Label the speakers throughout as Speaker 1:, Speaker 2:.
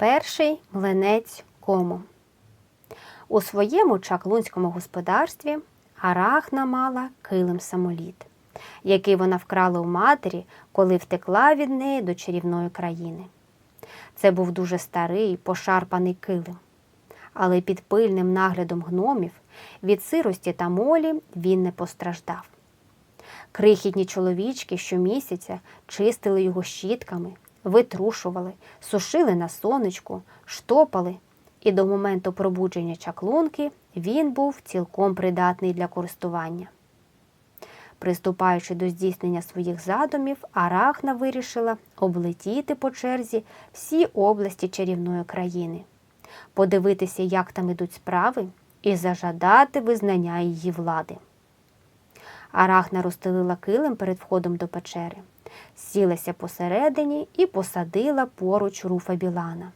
Speaker 1: Перший млинець кому. У своєму чаклунському господарстві Арахна мала килим самоліт, який вона вкрала у матері, коли втекла від неї до чарівної країни. Це був дуже старий, пошарпаний килим. Але під пильним наглядом гномів від сирості та молі він не постраждав. Крихітні чоловічки щомісяця чистили його щітками, витрушували, сушили на сонечку, штопали, і до моменту пробудження чаклунки він був цілком придатний для користування. Приступаючи до здійснення своїх задумів, Арахна вирішила облетіти по черзі всі області чарівної країни, подивитися, як там ідуть справи, і зажадати визнання її влади. Арахна розстелила килим перед входом до печери, сілася посередині і посадила поруч руфа Білана,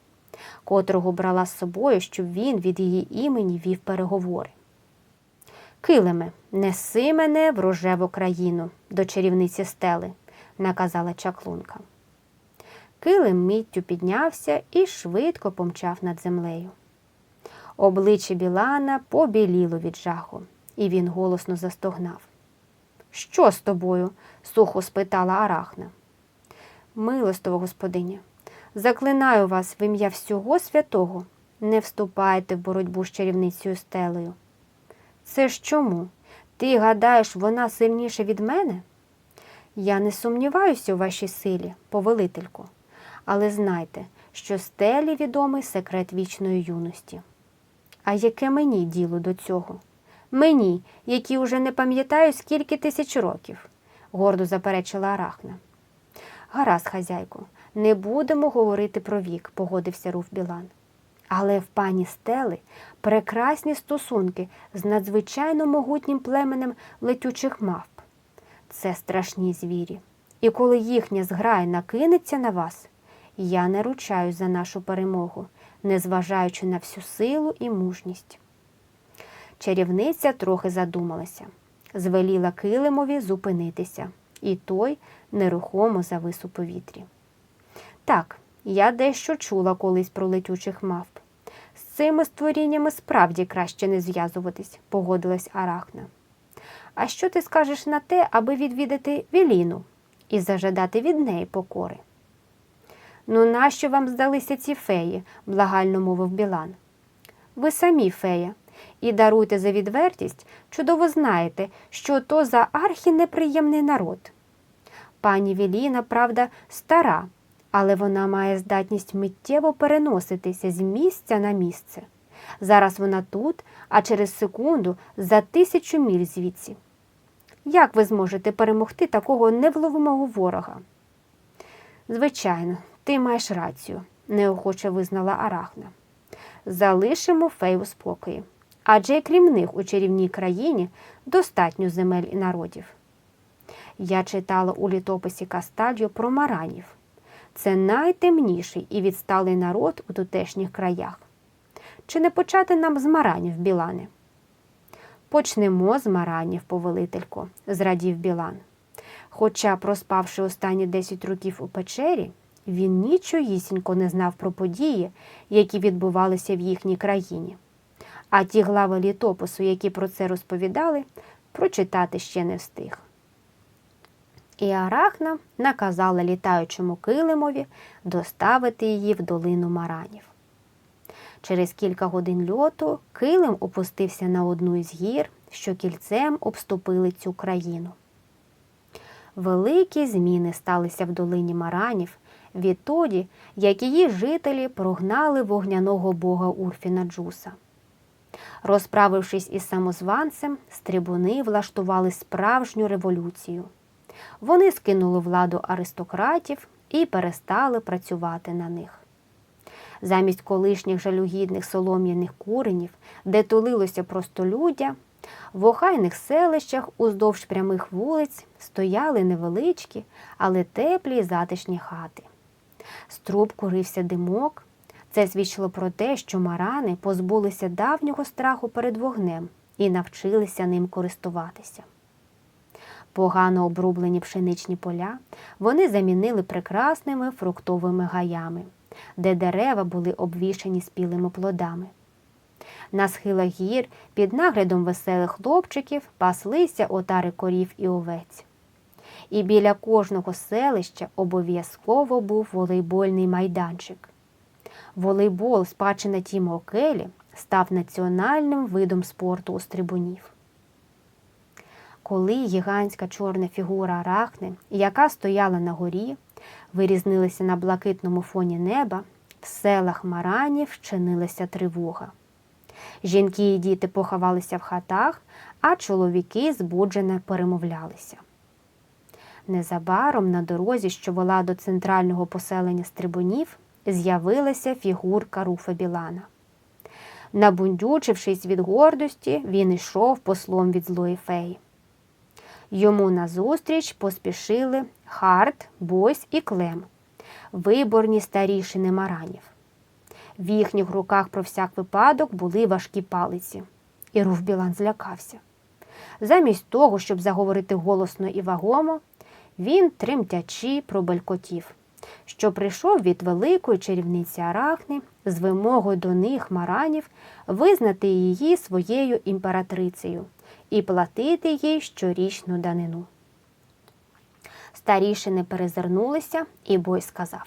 Speaker 1: котрого брала з собою, щоб він від її імені вів переговори. Килиме, неси мене в рожеву країну до чарівниці стели, наказала чаклунка. Килим миттю піднявся і швидко помчав над землею. Обличчя Білана побіліло від жаху, і він голосно застогнав. Що з тобою? сухо спитала Арахна. Милостово, господиня, заклинаю вас в ім'я всього святого, не вступайте в боротьбу з чарівницею стелею. Це ж чому? Ти гадаєш, вона сильніша від мене? Я не сумніваюся у вашій силі, повелительку, але знайте, що стелі відомий секрет вічної юності. А яке мені діло до цього? Мені, які уже не пам'ятаю, скільки тисяч років, гордо заперечила Арахна. Гаразд, хазяйку, не будемо говорити про вік, погодився Руф Білан. Але в пані Стели прекрасні стосунки з надзвичайно могутнім племенем летючих мавп. Це страшні звірі. І коли їхня зграя накинеться на вас, я не ручаюсь за нашу перемогу, незважаючи на всю силу і мужність. Чарівниця трохи задумалася, звеліла килимові зупинитися, і той нерухомо завис у повітрі. Так, я дещо чула колись про летючих мавп. З цими створіннями справді краще не зв'язуватись, погодилась Арахна. А що ти скажеш на те, аби відвідати Віліну і зажадати від неї покори? Ну, нащо вам здалися ці феї? благально мовив Білан. Ви самі фея, і даруйте за відвертість, чудово знаєте, що то за архінеприємний народ. Пані Віліна, правда, стара, але вона має здатність миттєво переноситися з місця на місце. Зараз вона тут, а через секунду за тисячу міль звідси. Як ви зможете перемогти такого невловимого ворога? Звичайно, ти маєш рацію, неохоче визнала Арахна. Залишимо фей у спокої. Адже й крім них у чарівній країні достатньо земель і народів. Я читала у літописі Кастальо про маранів. Це найтемніший і відсталий народ у тутешніх краях. Чи не почати нам з маранів, Білане? Почнемо з маранів, повелителько, зрадів Білан. Хоча, проспавши останні 10 років у печері, він нічогісінько не знав про події, які відбувалися в їхній країні. А ті глави літопису, які про це розповідали, прочитати ще не встиг. І Арахна наказала літаючому килимові доставити її в долину маранів. Через кілька годин льоту килим опустився на одну із гір, що кільцем обступили цю країну. Великі зміни сталися в долині маранів відтоді, як її жителі прогнали вогняного бога Урфіна Джуса. Розправившись із самозванцем, стрибуни влаштували справжню революцію. Вони скинули владу аристократів і перестали працювати на них. Замість колишніх жалюгідних солом'яних куренів, де тулилося простолюддя, в охайних селищах уздовж прямих вулиць стояли невеличкі, але теплі й затишні хати. З труб курився димок. Це свідчило про те, що марани позбулися давнього страху перед вогнем і навчилися ним користуватися. Погано обрублені пшеничні поля вони замінили прекрасними фруктовими гаями, де дерева були обвішані спілими плодами. На схилах гір під наглядом веселих хлопчиків паслися отари корів і овець. І біля кожного селища обов'язково був волейбольний майданчик. Волейбол, спадщина Тіма Окелі, став національним видом спорту у стрибунів. Коли гігантська чорна фігура арахни, яка стояла на горі, вирізнилася на блакитному фоні неба, в селах Маранів вчинилася тривога. Жінки і діти поховалися в хатах, а чоловіки збуджено перемовлялися. Незабаром на дорозі, що вела до центрального поселення стрибунів, з'явилася фігурка Руфа Білана. Набундючившись від гордості, він йшов послом від злої феї. Йому назустріч поспішили Харт, Бойс і Клем, виборні старішини маранів. В їхніх руках про всяк випадок були важкі палиці, і Руф Білан злякався. Замість того, щоб заговорити голосно і вагомо, він, тремтячи, пробелькотів, що прийшов від великої чарівниці Арахни з вимогою до них маранів визнати її своєю імператрицею і платити їй щорічну данину. Старішини перезирнулися, і бой сказав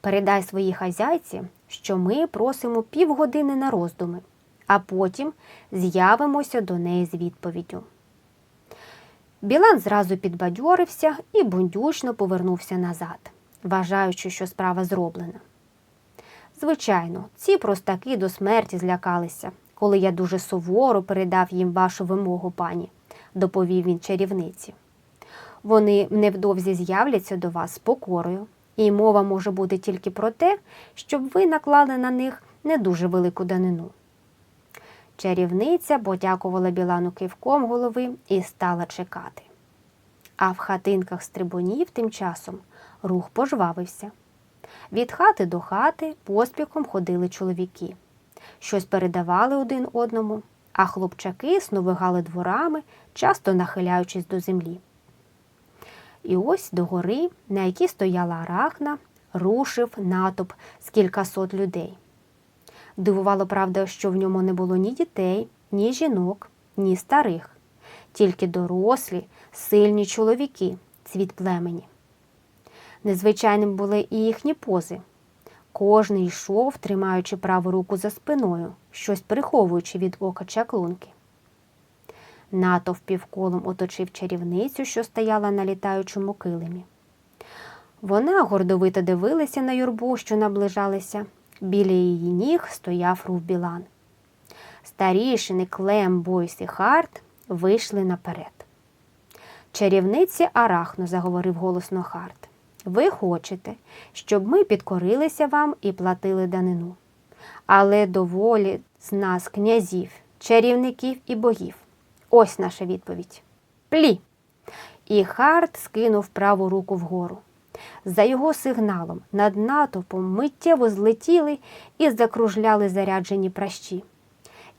Speaker 1: Передай своїй хазяйці, що ми просимо півгодини на роздуми, а потім з'явимося до неї з відповіддю. Білан зразу підбадьорився і бундючно повернувся назад, вважаючи, що справа зроблена. Звичайно, ці простаки до смерті злякалися, коли я дуже суворо передав їм вашу вимогу, пані, доповів він чарівниці. Вони невдовзі з'являться до вас з покорою, і мова може бути тільки про те, щоб ви наклали на них не дуже велику данину. Чарівниця подякувала Білану кивком голови і стала чекати. А в хатинках стрибунів тим часом рух пожвавився. Від хати до хати поспіхом ходили чоловіки, щось передавали один одному, а хлопчаки сновигали дворами, часто нахиляючись до землі. І ось до гори, на якій стояла арахна, рушив натовп з кількасот людей. Дивувало, правда, що в ньому не було ні дітей, ні жінок, ні старих, тільки дорослі, сильні чоловіки, цвіт племені. Незвичайним були і їхні пози. Кожний йшов, тримаючи праву руку за спиною, щось приховуючи від ока чаклунки. Натовп півколом оточив чарівницю, що стояла на літаючому килимі. Вона гордовито дивилася на юрбу, що наближалася. Біля її ніг стояв Рув Білан. Старішини Клем, Бойс і Харт вийшли наперед. Чарівниці Арахно, заговорив голосно Харт. Ви хочете, щоб ми підкорилися вам і платили данину. Але доволі з нас князів, чарівників і богів. Ось наша відповідь. Плі. І Харт скинув праву руку вгору. За його сигналом над натовпом миттєво злетіли і закружляли заряджені пращі.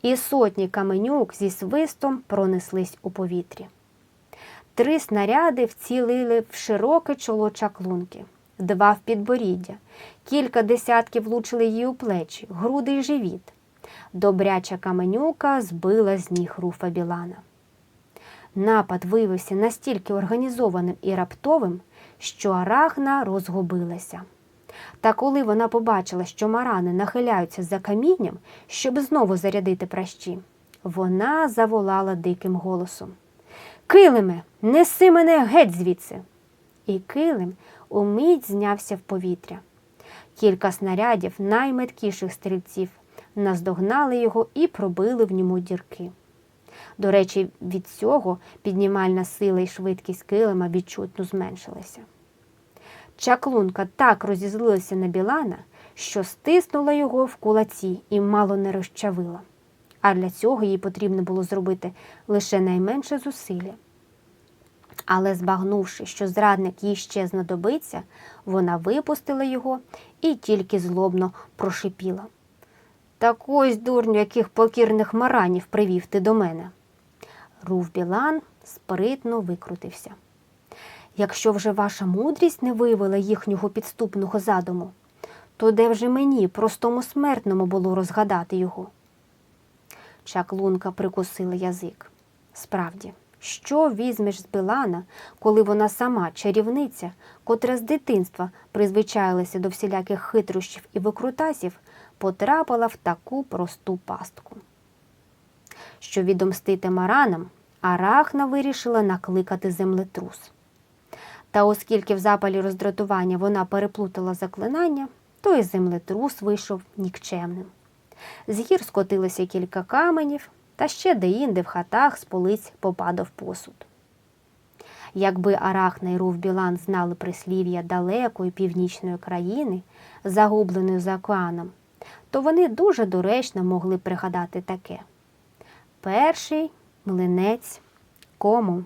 Speaker 1: І сотні каменюк зі свистом пронеслись у повітрі. Три снаряди вцілили в широке чоло чаклунки, два в підборіддя, кілька десятків влучили їй у плечі, груди й живіт. Добряча каменюка збила з ніг руфа Білана. Напад виявився настільки організованим і раптовим, що Арахна розгубилася. Та коли вона побачила, що марани нахиляються за камінням, щоб знову зарядити пращі, вона заволала диким голосом Килиме, неси мене геть звідси. І килим умить знявся в повітря. Кілька снарядів найметкіших стрільців наздогнали його і пробили в ньому дірки. До речі, від цього піднімальна сила і швидкість килима відчутно зменшилася. Чаклунка так розізлилася на Білана, що стиснула його в кулаці і мало не розчавила. А для цього їй потрібно було зробити лише найменше зусилля. Але, збагнувши, що зрадник їй ще знадобиться, вона випустила його і тільки злобно прошипіла. Так ось, дурню, яких покірних маранів привів ти до мене. Рув Білан спритно викрутився. Якщо вже ваша мудрість не виявила їхнього підступного задуму, то де вже мені, простому смертному, було розгадати його? Чаклунка прикусила язик. Справді, що візьмеш з Билана, коли вона сама чарівниця, котра з дитинства призвичаїлася до всіляких хитрощів і викрутасів, потрапила в таку просту пастку. Щоб відомстити маранам, Арахна вирішила накликати землетрус. Та оскільки в запалі роздратування вона переплутала заклинання, то і землетрус вийшов нікчемним. З гір скотилося кілька каменів, та ще деінде в хатах з полиць попадав посуд. Якби Арахна і Рув Білан знали прислів'я далекої північної країни, загубленої за океаном, то вони дуже доречно могли пригадати таке. Перший млинець кому